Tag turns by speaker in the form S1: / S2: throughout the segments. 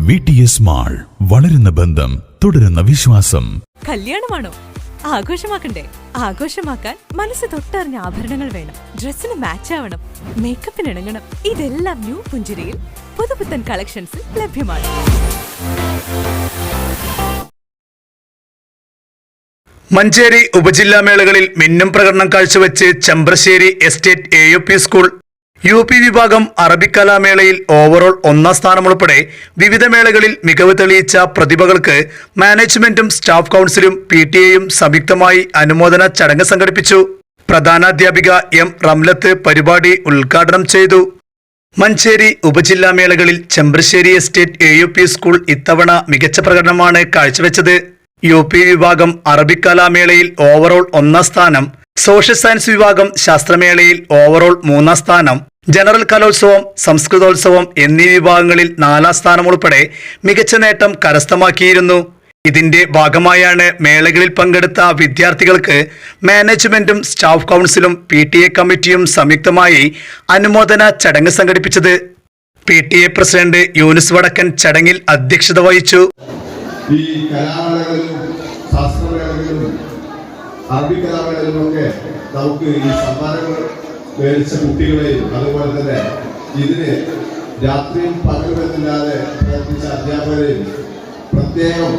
S1: V T S mall വളരുന്ന ബന്ധം തുടരുന്ന വിശ്വാസം.
S2: കല്യാണമാണോ? ആഘോഷമാക്കണ്ടേ? ആഘോഷമാക്കാൻ മനസ്സ് തൊട്ടറിഞ്ഞ ആഭരണങ്ങൾ വേണം. ഡ്രസ്സിന് മാച്ച് ആവണം. മേക്കപ്പിന് ഇണങ്ങണം. ഇതെല്ലാം ന്യൂ പുഞ്ചിരിയിൽ പുതുപുത്തൻ കളക്ഷൻസിൽ ലഭ്യമാണ്.
S3: മഞ്ചേരി ഉപജില്ലാ മേളകളിൽ മിന്നും പ്രകടനം കാഴ്ചവെച്ച് Chembrassery estate A U P school U P വിഭാഗം അറബിക്കലാമേളയിൽ ഓവറോൾ ഒന്നാം സ്ഥാനം ഉൾപ്പെടെ വിവിധ മേളകളിൽ മികവ് തെളിയിച്ച പ്രതിഭകൾക്ക് മാനേജ്മെന്റും സ്റ്റാഫ് കൗൺസിലും പി ടി എയും സംയുക്തമായി അനുമോദന ചടങ്ങ് സംഘടിപ്പിച്ചു. പ്രധാനാധ്യാപിക എം റംലത്ത് പരിപാടി ഉദ്ഘാടനം ചെയ്തു. മഞ്ചേരി ഉപജില്ലാ മേളകളിൽ Chembrassery estate A U P school ഇത്തവണ മികച്ച പ്രകടനമാണ് കാഴ്ചവെച്ചത്. യു പി വിഭാഗം അറബിക്കലാമേളയിൽ ഓവറോൾ ഒന്നാം സ്ഥാനം സോഷ്യൽ സയൻസ് വിഭാഗം ശാസ്ത്രമേളയിൽ ഓവറോൾ മൂന്നാം സ്ഥാനം ജനറൽ കലോത്സവം സംസ്കൃതോത്സവം എന്നീ വിഭാഗങ്ങളിൽ നാലാം സ്ഥാനം ഉൾപ്പെടെ മികച്ച നേട്ടം കരസ്ഥമാക്കിയിരുന്നു. ഇതിന്റെ ഭാഗമായാണ് മേളകളിൽ പങ്കെടുത്ത വിദ്യാർത്ഥികൾക്ക് മാനേജ്മെന്റും സ്റ്റാഫ് കൗൺസിലും പി ടി എ കമ്മിറ്റിയും സംയുക്തമായി അനുമോദന ചടങ്ങ് സംഘടിപ്പിച്ചത്. P T A president Yunus Vadakkan ചടങ്ങിൽ അധ്യക്ഷത വഹിച്ചു.
S4: ഈ നമുക്ക് ഈ സമ്മാനങ്ങൾ മേടിച്ച കുട്ടികളെയും അതുപോലെ തന്നെ ഇതിന് രാത്രിയും പകലുമെന്നില്ലാതെ പ്രവർത്തിച്ച അധ്യാപകരെയും പ്രത്യേകം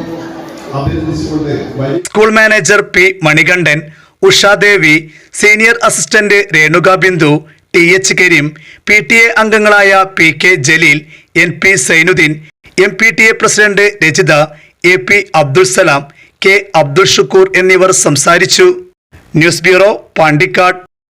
S3: school manager P Manikandan Ushadevi senior assistant Renuka Bindu T H Kareem P T A അംഗങ്ങളായ P K Jaleel N P Sainudheen M P T A president Rajitha A P Abdul Salam K Abdul Shukoor എന്നിവർ സംസാരിച്ചു. News bureau Pandikkad.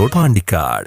S5: Road Pandikkad